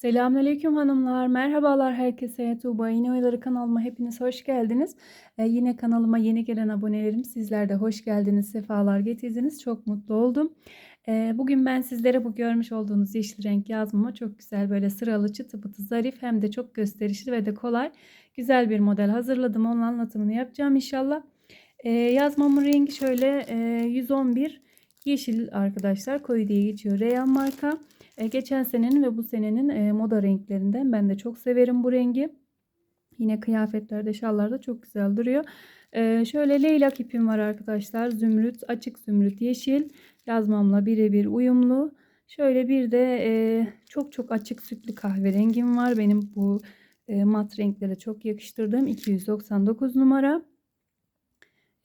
Selamünaleyküm hanımlar. Merhabalar herkese. Tuğba Yine Oyaları kanalıma hepiniz hoş geldiniz. Ee, yine kanalıma yeni gelen abonelerim sizler de hoş geldiniz. Sefalar getirdiniz. Çok mutlu oldum. Ee, bugün ben sizlere bu görmüş olduğunuz yeşil renk yazmama çok güzel böyle sıralı çıtı pıtı zarif hem de çok gösterişli ve de kolay güzel bir model hazırladım. Onun anlatımını yapacağım inşallah. Ee, yazmamın rengi şöyle e, 111 yeşil arkadaşlar. Koyu diye geçiyor. Reyan marka. E, geçen senenin ve bu senenin e, moda renklerinden. Ben de çok severim bu rengi. Yine kıyafetlerde, şallarda çok güzel duruyor. E, şöyle leylak ipim var arkadaşlar. Zümrüt, açık zümrüt, yeşil. Yazmamla birebir uyumlu. Şöyle bir de çok çok açık sütlü kahverengim var. Benim bu mat renklere çok yakıştırdığım 299 numara.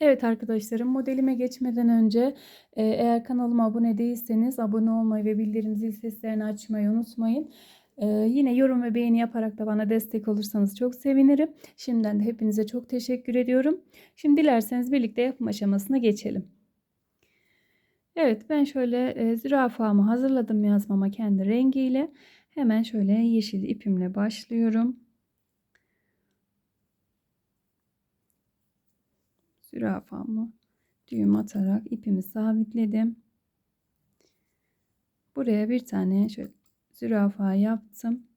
Evet arkadaşlarım modelime geçmeden önce e, eğer kanalıma abone değilseniz abone olmayı ve bildirim zil seslerini açmayı unutmayın. E, yine yorum ve beğeni yaparak da bana destek olursanız çok sevinirim. Şimdiden de hepinize çok teşekkür ediyorum. Şimdi dilerseniz birlikte yapım aşamasına geçelim. Evet ben şöyle e, zürafamı hazırladım yazmama kendi rengiyle. Hemen şöyle yeşil ipimle başlıyorum. Zürafamı düğüm atarak ipimi sabitledim. Buraya bir tane şöyle zürafa yaptım.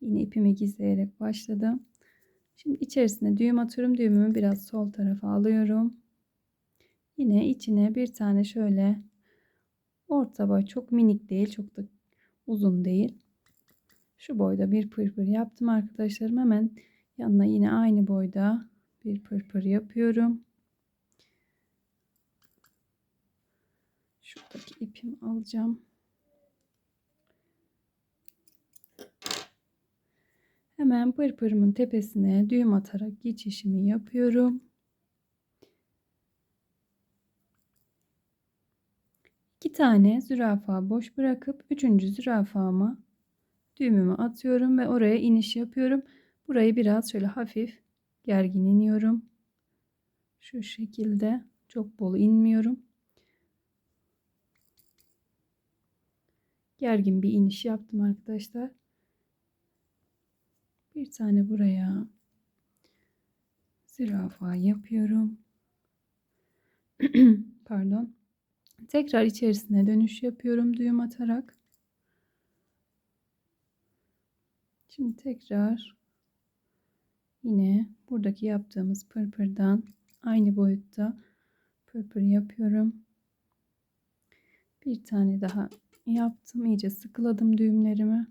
Yine ipimi gizleyerek başladım. Şimdi içerisine düğüm atıyorum. Düğümümü biraz sol tarafa alıyorum. Yine içine bir tane şöyle orta boy çok minik değil çok da uzun değil. Şu boyda bir pırpır yaptım arkadaşlarım. Hemen yanına yine aynı boyda bir pırpır yapıyorum. Şuradaki ipimi alacağım. Hemen pırpırımın tepesine düğüm atarak geçişimi yapıyorum. İki tane zürafa boş bırakıp üçüncü zürafama düğümümü atıyorum ve oraya iniş yapıyorum. Burayı biraz şöyle hafif gergin iniyorum. Şu şekilde çok bol inmiyorum. Gergin bir iniş yaptım arkadaşlar. Bir tane buraya zürafa yapıyorum. Pardon. Tekrar içerisine dönüş yapıyorum düğüm atarak. Şimdi tekrar Yine buradaki yaptığımız pırpırdan aynı boyutta pırpır yapıyorum. Bir tane daha yaptım. İyice sıkıladım düğümlerimi.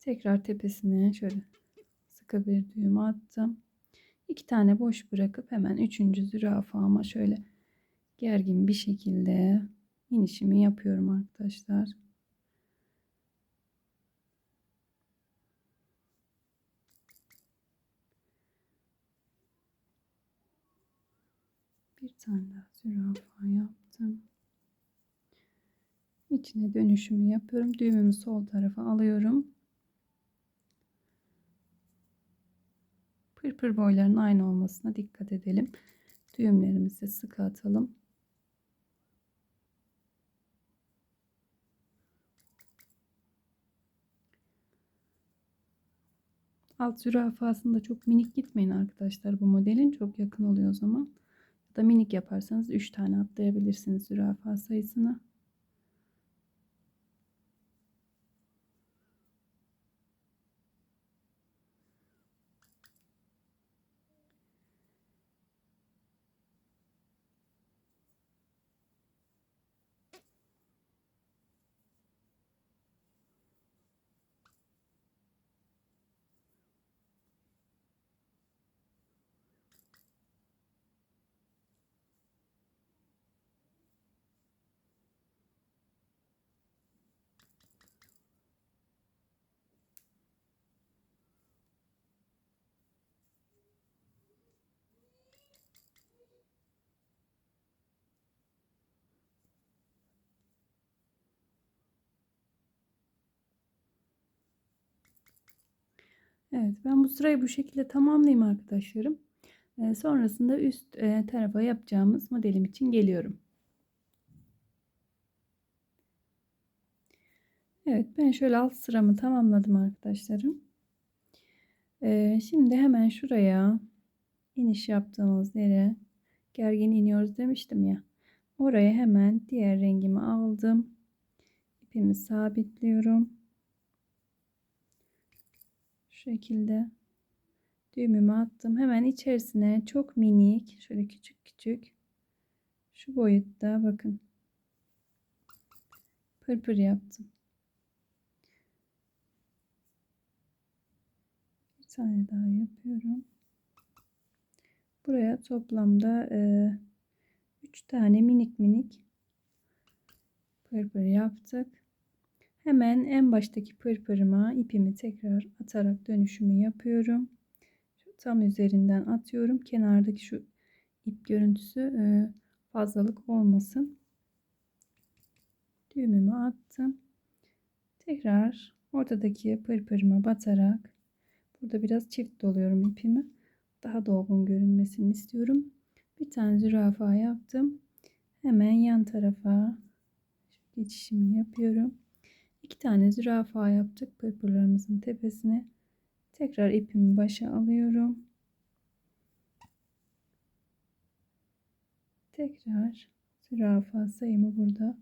Tekrar tepesine şöyle sıkı bir düğüm attım. İki tane boş bırakıp hemen üçüncü zürafama şöyle gergin bir şekilde inişimi yapıyorum arkadaşlar. Bir tane daha zürafa yaptım. İçine dönüşümü yapıyorum. Düğümümü sol tarafa alıyorum. Pırpır boyların aynı olmasına dikkat edelim. Düğümlerimizi sıkı atalım. Alt zürafasında çok minik gitmeyin arkadaşlar. Bu modelin çok yakın oluyor o zaman da minik yaparsanız 3 tane atlayabilirsiniz zürafa sayısını. Evet ben bu sırayı bu şekilde tamamlayayım arkadaşlarım. Ee, sonrasında üst e, tarafa yapacağımız modelim için geliyorum. Evet ben şöyle alt sıramı tamamladım arkadaşlarım. Ee, şimdi hemen şuraya iniş yaptığımız yere gergin iniyoruz demiştim ya. Oraya hemen diğer rengimi aldım. İpimi sabitliyorum. Şu şekilde düğümümü attım. Hemen içerisine çok minik şöyle küçük küçük şu boyutta bakın pırpır yaptım. Bir tane daha yapıyorum. Buraya toplamda 3 e, tane minik minik pırpır yaptık. Hemen en baştaki pırpırıma ipimi tekrar atarak dönüşümü yapıyorum. Şu tam üzerinden atıyorum. Kenardaki şu ip görüntüsü e, fazlalık olmasın. Düğümümü attım. Tekrar ortadaki pırpırıma batarak burada biraz çift doluyorum ipimi. Daha dolgun görünmesini istiyorum. Bir tane zürafa yaptım. Hemen yan tarafa geçişimi yapıyorum. İki tane zürafa yaptık pırpırlarımızın tepesine. Tekrar ipimi başa alıyorum. Tekrar zürafa sayımı burada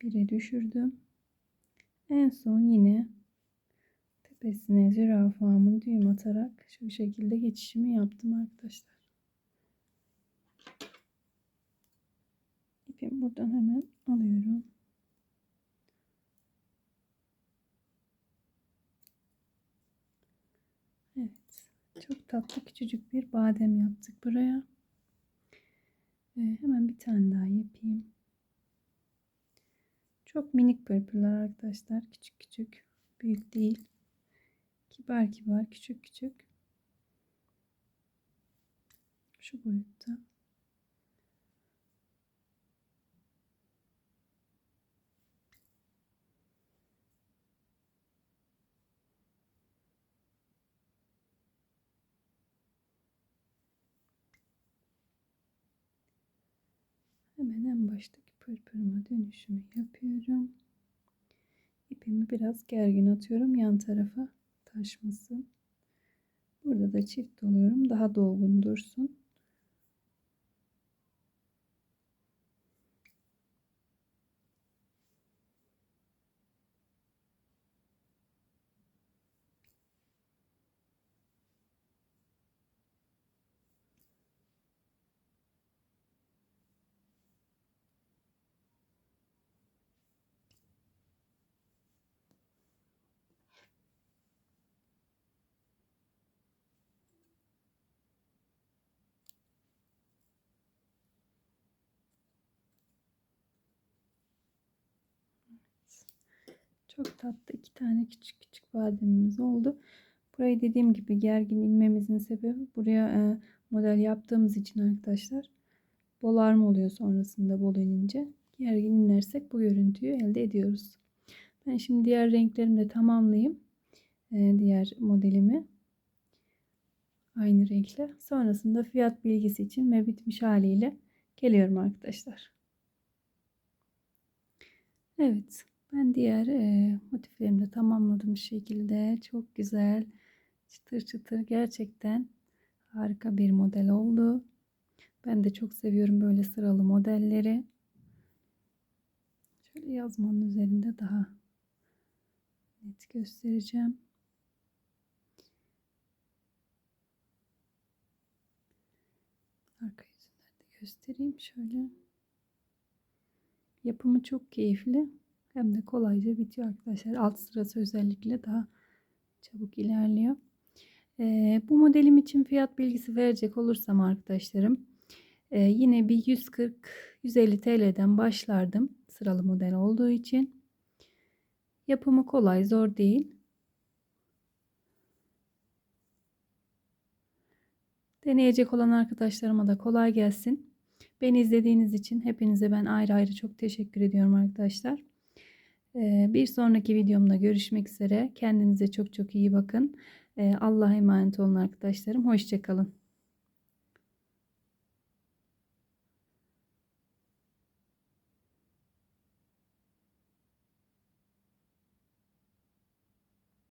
1'e düşürdüm. En son yine tepesine zürafamın düğüm atarak şu şekilde geçişimi yaptım arkadaşlar. İpimi buradan hemen alıyorum. Evet. Çok tatlı küçücük bir badem yaptık buraya. Ee, hemen bir tane daha yapayım. Çok minik pırpırlar arkadaşlar. Küçük küçük. Büyük değil. Kibar kibar. Küçük küçük. Şu boyutta. Hemen en baştaki pırpırıma dönüşümü yapıyorum. İpimi biraz gergin atıyorum yan tarafa taşmasın. Burada da çift doluyorum daha dolgun dursun. Çok tatlı iki tane küçük küçük bademimiz oldu. Burayı dediğim gibi gergin inmemizin sebebi buraya e, model yaptığımız için arkadaşlar. Bolar mı oluyor sonrasında bol inince. Gergin inersek bu görüntüyü elde ediyoruz. Ben şimdi diğer renklerimi de tamamlayayım. E, diğer modelimi. Aynı renkle. Sonrasında fiyat bilgisi için ve bitmiş haliyle geliyorum arkadaşlar. Evet. Ben diğer e, motiflerimi de tamamladım şekilde. Çok güzel. Çıtır çıtır gerçekten harika bir model oldu. Ben de çok seviyorum böyle sıralı modelleri. Şöyle yazmanın üzerinde daha net göstereceğim. Arka yüzünden de göstereyim şöyle. Yapımı çok keyifli. Hem de kolayca bitiyor arkadaşlar. Alt sırası özellikle daha çabuk ilerliyor. Ee, bu modelim için fiyat bilgisi verecek olursam arkadaşlarım e, yine bir 140-150 TL'den başlardım sıralı model olduğu için. Yapımı kolay zor değil. Deneyecek olan arkadaşlarıma da kolay gelsin. Beni izlediğiniz için hepinize ben ayrı ayrı çok teşekkür ediyorum arkadaşlar. Bir sonraki videomda görüşmek üzere. Kendinize çok çok iyi bakın. Allah'a emanet olun arkadaşlarım. Hoşçakalın.